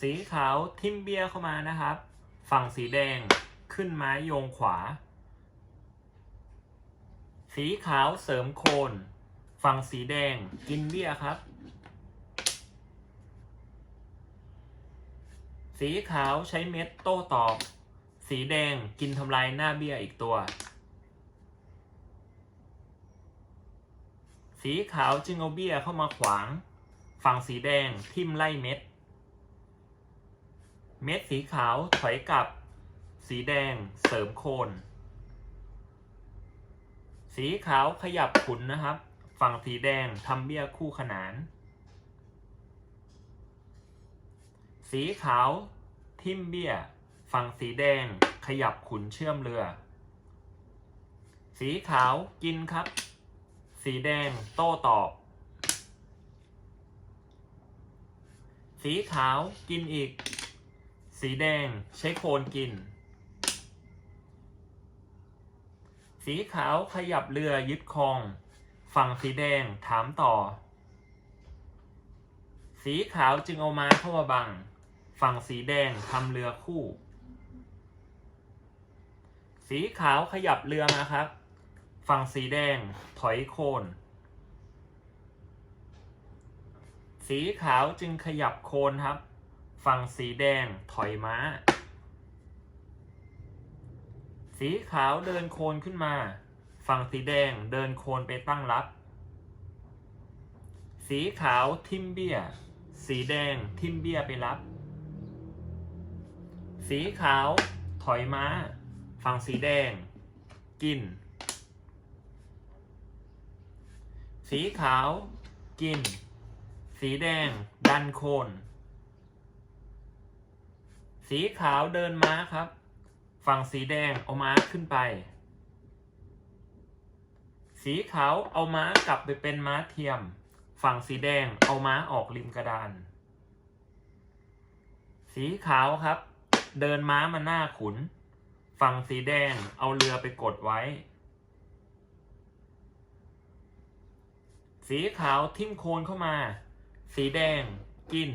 สีขาวทิมเบียเข้ามานะครับ ฝั่งสีแดงขึ้นไม้โยงขวา สีขาวเสริมโคน ฝั่งสีแดงกินเบี้ยครับ สีขาวใช้เม็ดโต้ตอบ สีแดงกินทำลายหน้าเบี้ยอีกตัว สีขาวจึงเอาเบี้ยเข้ามาขวาง ฝั่งสีแดงทิ่มไล่เม็ด เม็ดสีขาวถอยกลับ สีแดงเสริมโคน สีขาวขยับขุนนะครับ ฝั่งสีแดงทำเบี้ยคู่ขนาน สีขาวทิมเบี้ย ฝั่งสีแดงขยับขุนเชื่อมเรือ สีขาวกินครับ สีแดงโต้ตอบ สีขาวกินอีก สีแดงใช้โคนกิน สีขาวขยับเรือยึดครอง ฝั่งสีแดงถามต่อ สีขาวจึงเอามาเข้ามาบัง ฝั่งสีแดงทำเรือคู่ สีขาวขยับเรือมาครับ ฝั่งสีแดงถอยโคน สีขาวจึงขยับโคนครับ ฝั่งสีแดงถอยม้า สีขาวเดินโคนขึ้นมา ฝั่งสีแดงเดินโคนไปตั้งรับ สีขาวทิมเบี้ย สีแดงทิมเบี้ยไปรับ สีขาวถอยม้า ฝั่งสีแดง กิน สีขาว กิน สีแดง ดันโคน สีขาวเดินม้าครับ ฝั่งสีแดงเอาม้าขึ้นไป สีขาวเอาม้ากลับไปเป็นม้าเทียม ฝั่งสีแดงเอาม้าออกริมกระดาน สีขาวครับ เดินม้ามาหน้าขุน ฝั่งสีแดงเอาเรือไปกดไว้ สีขาวทิ่มโคนเข้ามา สีแดงกิน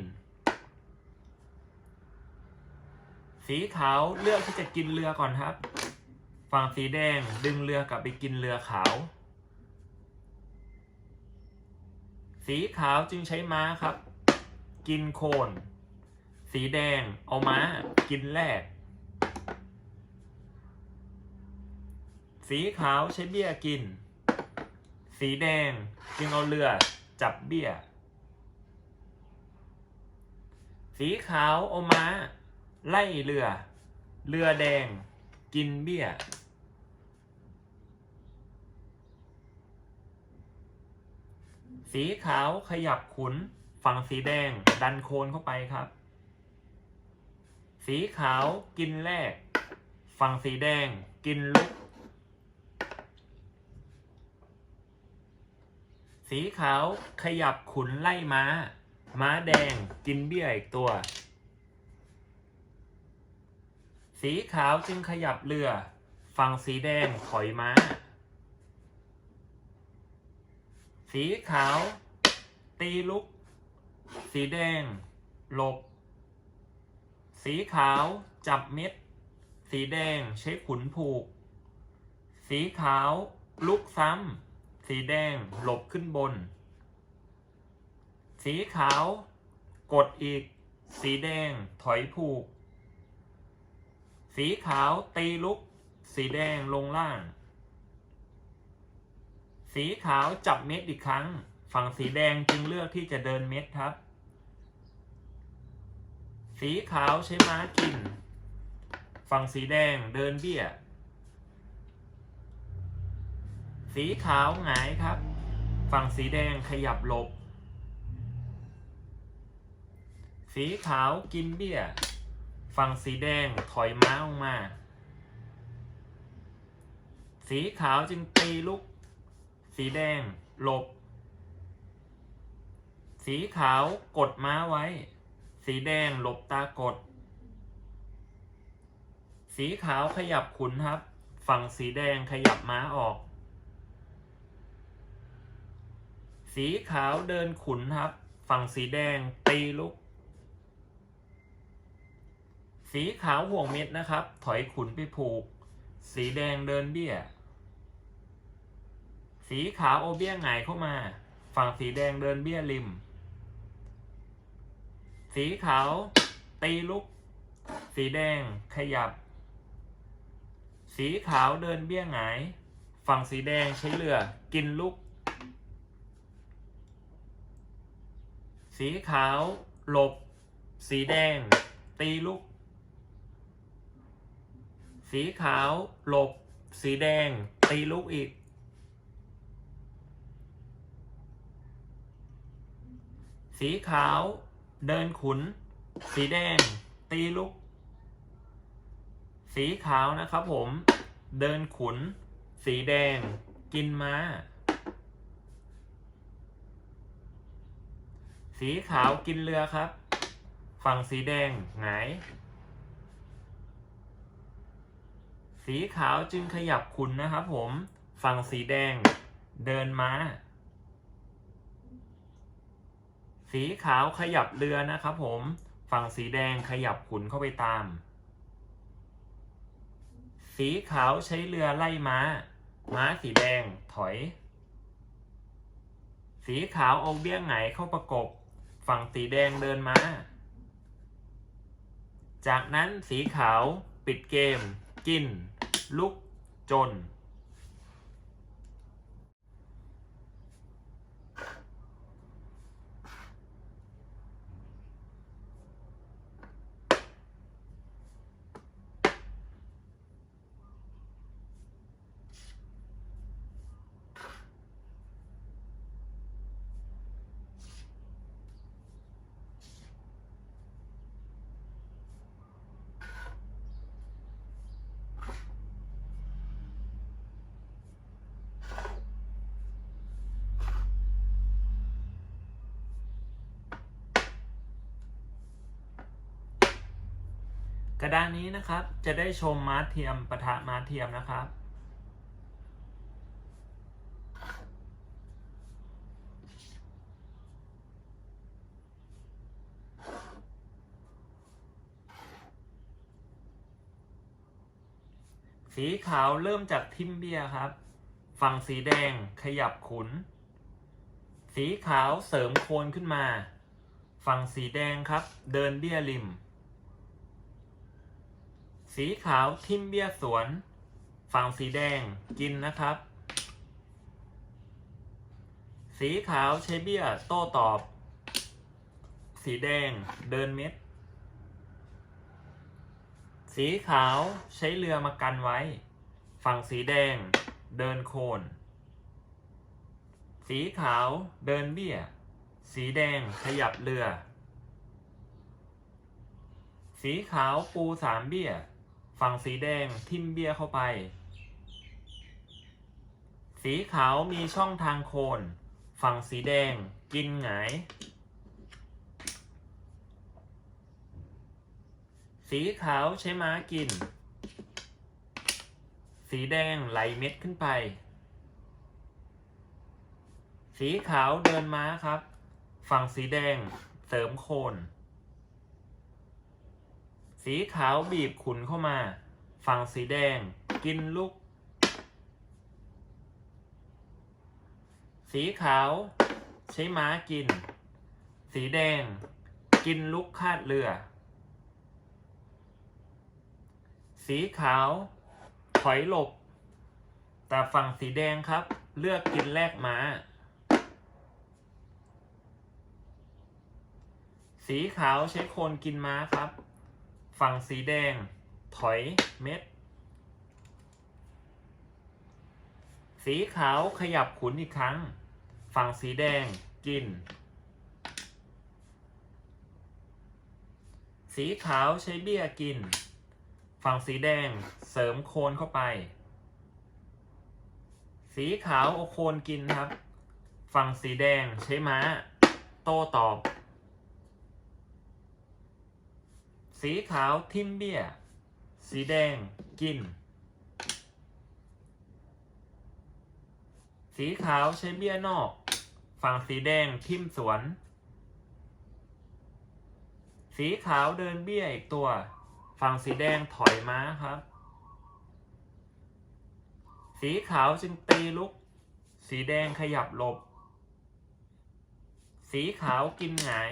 สีขาวเลือกที่จะกินเรือก่อนครับ ฝั่งสีแดงดึงเรือกลับไปกินเรือขาว สีขาวจึงใช้ม้าครับ กินโคน สีแดงเอาม้ากินแรก สีขาวใช้เบี้ยกิน สีแดงจึงเอาเรือจับเบี้ย สีขาวเอาม้า ไล่เรือ เรือแดง กินเบี้ย สีขาวขยับขุน ฝั่งสีแดง ดันโคนเข้าไปครับ สีขาวกินแรก ฝั่งสีแดง กินลุก สีขาวขยับขุนไล่ม้า ม้าแดงกินเบี้ยอีกตัว สีขาวจึงขยับเรือ ฝั่งสีแดงถอยม้า สีขาว ตีลุก สีแดง หลบ สีขาวจับเม็ด สีแดงใช้ขุนผูก สีขาวลุกซ้ำ สีแดงหลบขึ้นบน สีขาว กดอีก สีแดงถอยผูก สีขาวตีลุก สีแดงลงล่าง สีขาวจับเม็ดอีกครั้ง ฝั่งสีแดงจึงเลือกที่จะเดินเม็ดครับ สีขาวใช้ม้ากิน ฝั่งสีแดงเดินเบี้ย สีขาวหงายครับ ฝั่งสีแดงขยับหลบ สีขาวกินเบี้ย ฝั่งสีแดงถอยม้าออกมา สีขาวจึงตีลุก สีแดงหลบ สีขาวกดม้าไว้ สีแดงหลบตากด สีขาวขยับขุนครับ ฝั่งสีแดงขยับม้าออก สีขาวเดินขุนครับ ฝั่งสีแดงตีลุก สีขาวห่วงเม็ดนะครับ ถอยขุนไปผูก สีแดงเดินเบี้ย สีขาวโอเบี้ยหงายเข้ามา ฝั่งสีแดงเดินเบี้ยริม สีขาวตีลุก สีแดงขยับ สีขาวเดินเบี้ยหงาย ฝั่งสีแดงใช้เรือกินลุก สีขาวหลบ สีแดงตีลุก สีขาวหลบ สีแดง ตีลุกอีก สีขาว เดินขุน สีแดง ตีลุกสีขาวนะครับผม เดินขุน สีแดง กินม้า สีขาวกินเรือครับ ฝั่งสีแดงหงาย สีขาวจึงขยับขุนนะครับผมฝั่งสีแดงเดินมา สีขาวขยับเรือนะครับผมฝั่งสีแดงขยับขุนเข้าไปตาม สีขาวใช้เรือไล่ม้า ม้าสีแดงถอย สีขาวเอาเบี้ยหงายเข้าประกบ ฝั่งสีแดงเดินม้า จากนั้นสีขาวปิดเกมกิน ลุกจน ระดานนี้นะครับจะได้ชมม้าเทียมปะทะม้าเทียมนะครับ สีขาวเริ่มจากทิมเบียครับ ฝั่งสีแดงขยับขุน สีขาวเสริมโคนขึ้นมา ฝั่งสีแดงครับ เดินเบี้ยริม สีขาวทิมเบี้ยสวนฝั่งสีแดงกินนะครับ สีขาวใช้เบี้ยโต้ตอบ สีแดงเดินเม็ด สีขาวใช้เรือมากันไว้ ฝั่งสีแดงเดินโคน สีขาวเดินเบี้ย สีแดงขยับเรือ สีขาวปูสามเบี้ย ฝั่งสีแดงทิ่มเบี้ยเข้าไป สีขาวมีช่องทางโคน ฝั่งสีแดงกินหงายสีขาวใช้ม้ากิน สีแดงไหลเม็ดขึ้นไป สีขาวเดินม้าครับ ฝั่งสีแดงเสริมโคน สีขาวบีบขุนเข้ามา ฝั่งสีแดง กินลุกสีขาว ใช้ม้ากิน สีแดง กินลุกคาดเรือ สีขาว ถอยหลบ แต่ฝั่งสีแดงครับ เลือกกินแลกม้า สีขาวใช้โคนกินม้าครับ ฝั่งสีแดง ถอยเม็ด สีขาวขยับขุนอีกครั้ง ฝั่งสีแดงกิน สีขาวใช้เบี้ยกิน ฝั่งสีแดงเสริมโคนเข้าไป สีขาวเอโคนกินครับ ฝั่งสีแดงใช้ม้า โต้ตอบ สีขาวทิมเบียสีแดงกิน สีขาวใช้เบี้ยนอก ฝั่งสีแดงทิมสวน สีขาวเดินเบี้ยอีกตัว ฝั่งสีแดงถอยม้าครับ สีขาวจึงตีลุก สีแดงขยับหลบ สีขาวกินหงาย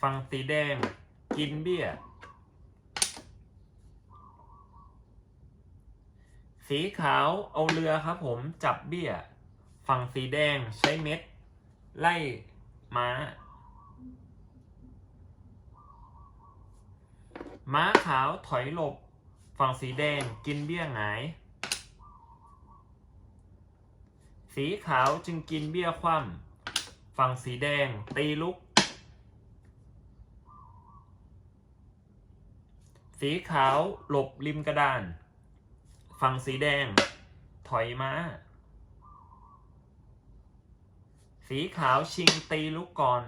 ฝั่งสีแดง กินเบี้ย สีขาวเอาเรือครับผมจับเบี้ย ฝั่งสีแดงใช้เม็ด ไล่ม้า ม้าขาวถอยหลบ ฝั่งสีแดงกินเบี้ยหงาย สีขาวจึงกินเบี้ยคว่ำฝั่งสีแดงตีลุก สีขาวหลบริมกระดาน ฝั่งสีแดง ถอยม้าสีขาวชิงตีลุกก่อน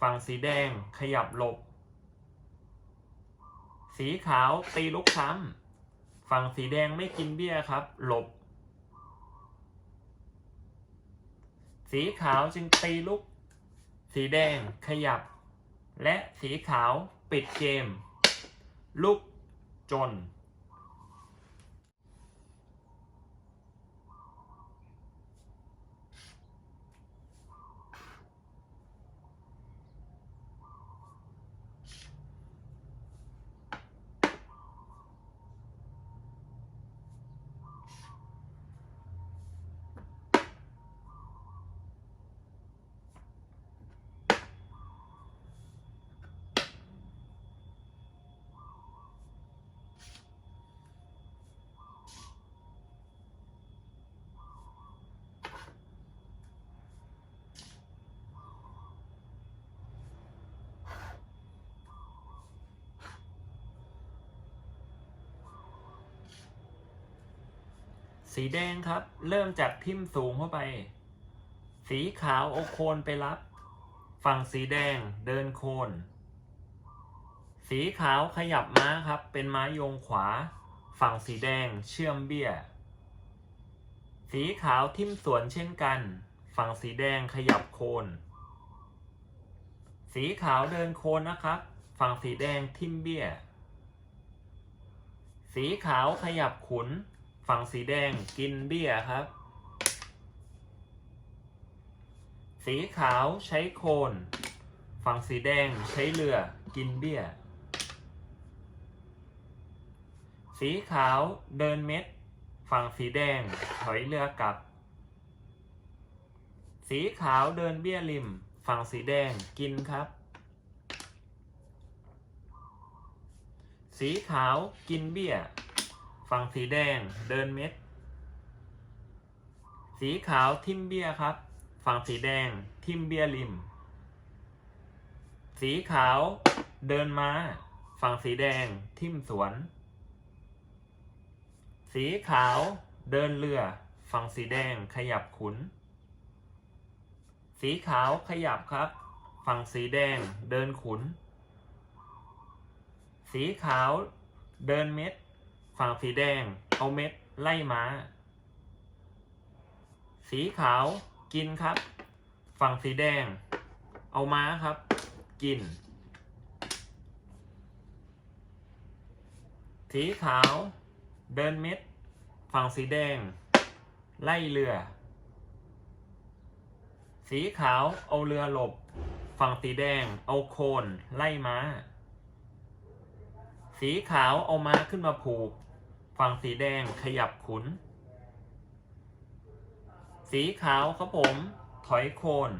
ฝั่งสีแดงขยับหลบ สีขาวตีลุกซ้ำฝั่งสีแดงไม่กินเบี้ยครับ หลบ สีขาวจึงตีลุกสีแดงขยับ และสีขาวปิดเกม ลุกจน สีแดงครับ เริ่มจากทิ่มสูงเข้าไป สีขาวเอโคนไปรับ ฝั่งสีแดงเดินโคน สีขาวขยับม้าครับ เป็นม้าโยงขวา ฝั่งสีแดงเชื่อมเบี้ย สีขาวทิ่มสวนเช่นกัน ฝั่งสีแดงขยับโคน สีขาวเดินโคนนะครับ ฝั่งสีแดงทิ่มเบี้ย สีขาวขยับขุน ฝั่งสีแดงกินเบี้ยครับ สีขาวใช้โคน ฝั่งสีแดงใช้เรือกินเบี้ย สีขาวเดินเม็ด ฝั่งสีแดงถอยเรือกลับ สีขาวเดินเบี้ยริม ฝั่งสีแดงกินครับ สีขาวกินเบี้ย ฝั่งสีแดงเดินเม็ด สีขาวทิมเบียครับ ฝั่งสีแดงทิมเบียริม สีขาวเดินม้าฝั่งสีแดงทิมสวน สีขาวเดินเรือ ฝั่งสีแดงขยับขุน สีขาวขยับครับ ฝั่งสีแดงเดินขุน สีขาวเดินเม็ด ฝั่งสีแดง เอาเม็ด ไล่ม้า สีขาวกินครับ ฝั่งสีแดง เอาม้าครับ กิน สีขาว เดินเม็ด ฝั่งสีแดง ไล่เรือ สีขาวเอาเรือหลบ ฝั่งสีแดง เอาโคนไล่ม้าสีขาวเอาม้าขึ้นมาผูก ฝั่งสีแดงขยับขุน สีขาวครับผม ถอยโคน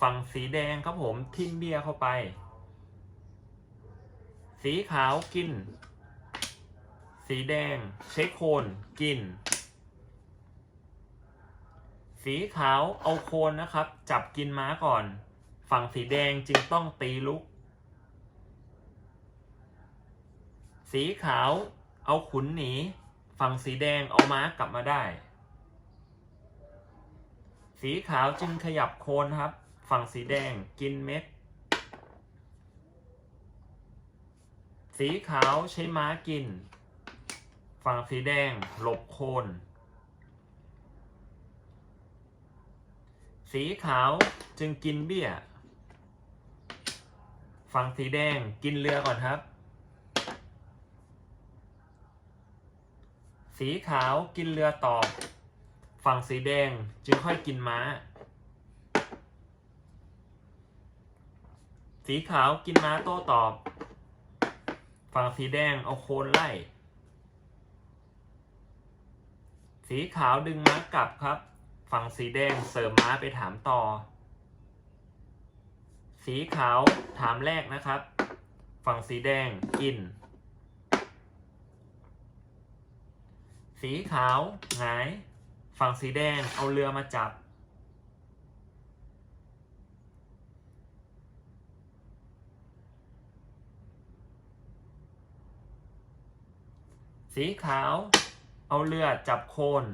ฝั่งสีแดงครับผมทิ่มเบี้ยเข้าไป สีขาวกิน สีแดงใช้โคนกิน สีขาวเอาโคนนะครับ จับกินม้าก่อน ฝั่งสีแดงจึงต้องตีลุก สีขาว เอาขุนหนีฝั่งสีแดงเอาม้ากลับมาได้ สีขาวจึงขยับโคนครับ ฝั่งสีแดงกินเม็ด สีขาวใช้ม้ากิน ฝั่งสีแดงหลบโคน สีขาวจึงกินเบี้ย ฝั่งสีแดงกินเรือก่อนครับ สีขาวกินเรือตอบฝั่งสีแดงจึงค่อยกินม้า สีขาวกินม้าโต้ตอบ ฝั่งสีแดงเอาโคนไล่ สีขาวดึงม้ากลับครับ ฝั่งสีแดงเสริมม้าไปถามต่อ สีขาวถามแรกนะครับ ฝั่งสีแดงกิน สีขาวหงาย ฝั่งสีแดงเอาเรือมาจับ สีขาว เอาเรือจับโคน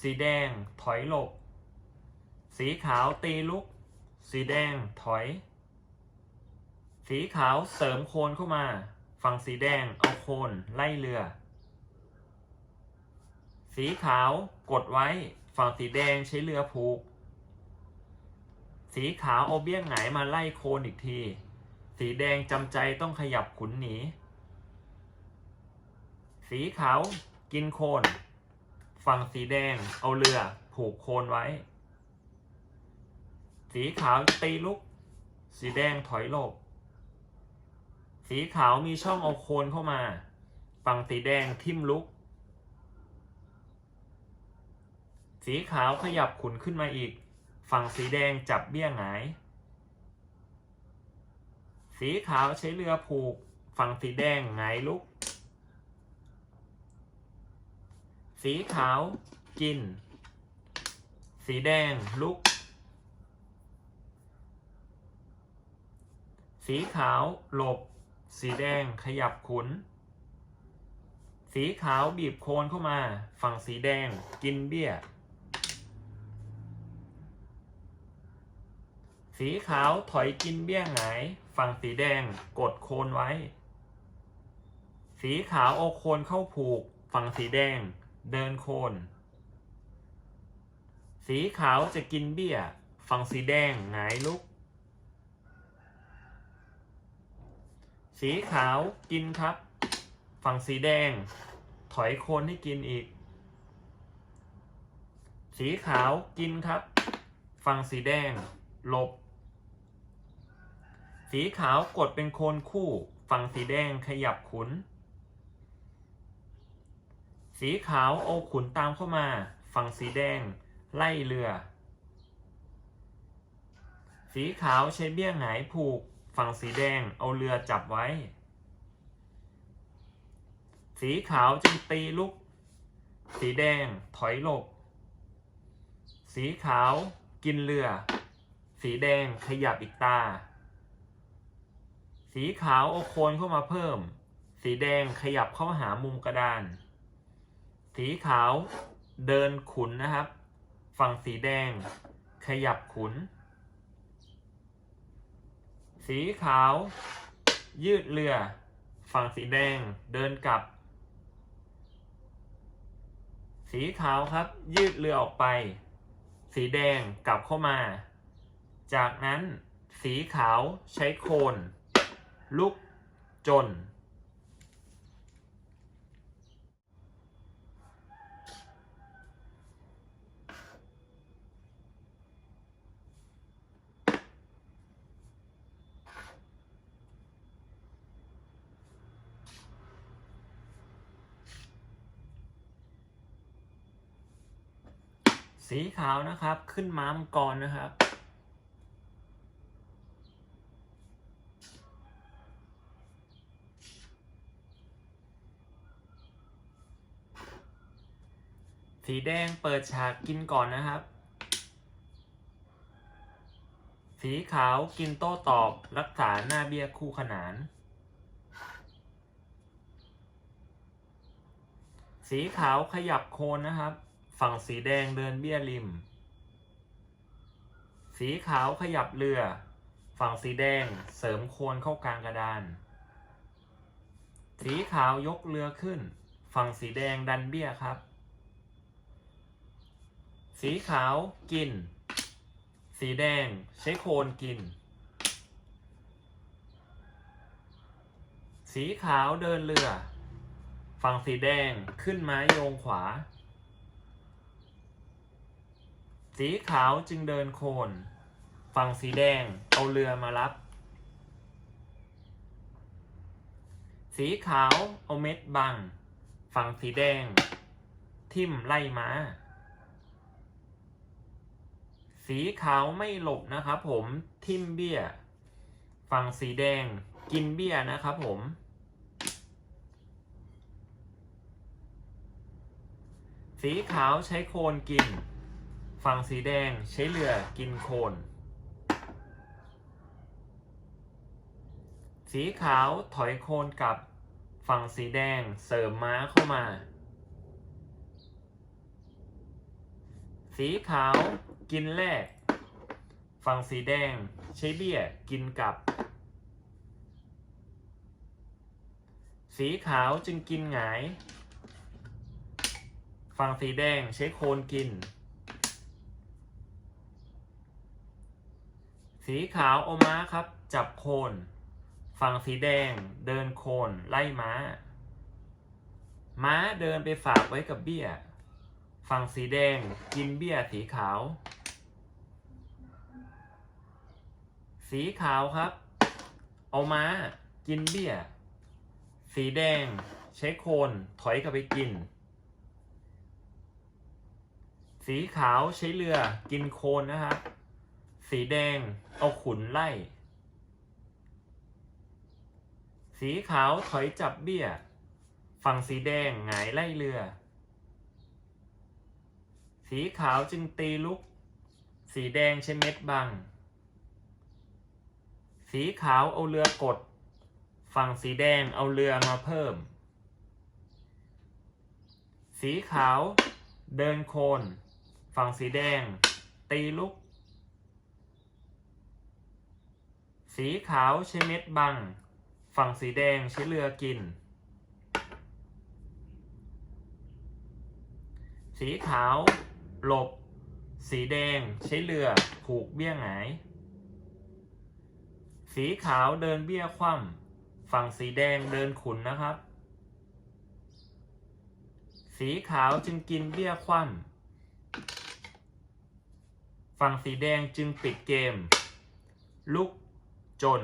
สีแดงถอยหลบ สีขาวตีลุก สีแดงถอย สีขาวเสริมโคนเข้ามา ฝั่งสีแดงเอาโคนไล่เรือ สีขาวกดไว้ ฝั่งสีแดงใช้เรือผูก สีขาวเอาเบี้ยงไหงายมาไล่โคนอีกที สีแดงจำใจต้องขยับขุนหนี สีขาวกินโคน ฝั่งสีแดงเอาเรือผูกโคนไว้ สีขาวตีลุก สีแดงถอยหลบ สีขาวมีช่องเอาโคนเข้ามา ฝั่งสีแดงทิ่มลุก สีขาวขยับขุนขึ้นมาอีก ฝั่งสีแดงจับเบี้ยหงาย สีขาวใช้เรือผูก ฝั่งสีแดงหงายลุก สีขาวกิน สีแดงลุก สีขาวหลบ สีแดงขยับขุน สีขาวบีบโคนเข้ามา ฝั่งสีแดงกินเบี้ย สีขาวถอยกินเบี้ยหงาย ฝั่งสีแดงกดโคนไว้ สีขาวเอโคนเข้าผูก ฝั่งสีแดง เดินโคน สีขาวจะกินเบี้ย ฝั่งสีแดงหงายลุก สีขาวกินครับ ฝั่งสีแดง ถอยโคนให้กินอีก สีขาวกินครับ ฝั่งสีแดงหลบ สีขาวกดเป็นโคนคู่ ฝั่งสีแดงขยับขุน สีขาวเอาขุนตามเข้ามา ฝั่งสีแดง ไล่เรือ สีขาวใช้เบี้ยหายผูก ฝั่งสีแดงเอาเรือจับไว้ สีขาวจึงตีลุก สีแดงถอยหลบ สีขาวกินเรือ สีแดงขยับอีกตา สีขาวเอโคนเข้ามาเพิ่ม สีแดงขยับเข้าหามุมกระดาน สีขาวเดินขุนนะครับ ฝั่งสีแดงขยับขุน สีขาว ยืดเรือ ฝั่งสีแดงเดินกลับ สีขาวครับ ยืดเรือออกไป สีแดงกลับเข้ามา จากนั้นสีขาวใช้โคน ลุกจน สีขาวนะครับ ขึ้นม้ามังกรนะครับ สีแดงเปิดฉากกินก่อนนะครับ สีขาวกินโต้ตอบรักษาหน้าเบี้ยคู่ขนาน สีขาวขยับโคนนะครับ ฝั่งสีแดงเดินเบี้ยริม สีขาวขยับเรือ ฝั่งสีแดงเสริมโคนเข้ากลางกระดาน สีขาวยกเรือขึ้น ฝั่งสีแดงดันเบี้ยครับ สีขาวกิน สีแดงใช้โคนกิน สีขาวเดินเรือ ฝั่งสีแดงขึ้นไม้โยงขวา สีขาวจึงเดินโคน ฝั่งสีแดงเอาเรือมารับ สีขาวเอาเม็ดบัง ฝั่งสีแดง ทิ่มไล่ม้า สีขาวไม่หลบนะครับผมทิมเบี้ย ฝั่งสีแดงกินเบี้ยนะครับผม สีขาวใช้โคนกิน ฝั่งสีแดงใช้เรือกินโคน สีขาวถอยโคนกลับ ฝั่งสีแดงเสริมม้าเข้ามา สีขาว กินแรก ฝั่งสีแดง ใช้เบี้ย กินกับ สีขาวจึงกินหงาย ฝั่งสีแดงใช้โคนกิน สีขาวเอม้าครับ จับโคน ฝั่งสีแดงเดินโคนไล่ม้า ม้าเดินไปฝากไว้กับเบี้ย ฝั่งสีแดงกินเบี้ยสีขาว สีขาวครับ เอาม้ากินเบี้ย สีแดง ใช้โคนถอยกลับไปกิน สีขาวใช้เรือกินโคนนะครับสีแดงเอาขุนไล่ สีขาวถอยจับเบี้ย ฝั่งสีแดงหงายไล่เรือ สีขาวจึงตีลุก สีแดงใช้เม็ดบัง สีขาวเอาเรือกด ฝั่งสีแดงเอาเรือมาเพิ่ม สีขาวเดินโคน ฝั่งสีแดง ตีลุก สีขาวใช้เม็ดบัง ฝั่งสีแดงใช้เรือกิน สีขาว หลบ สีแดงใช้เรือผูกเบี้ยงหงาย สีขาวเดินเบี้ยคว่ำฝั่งสีแดงเดินขุนนะครับ สีขาวจึงกินเบี้ยคว่ำฝั่งสีแดงจึงปิดเกม ลุกจน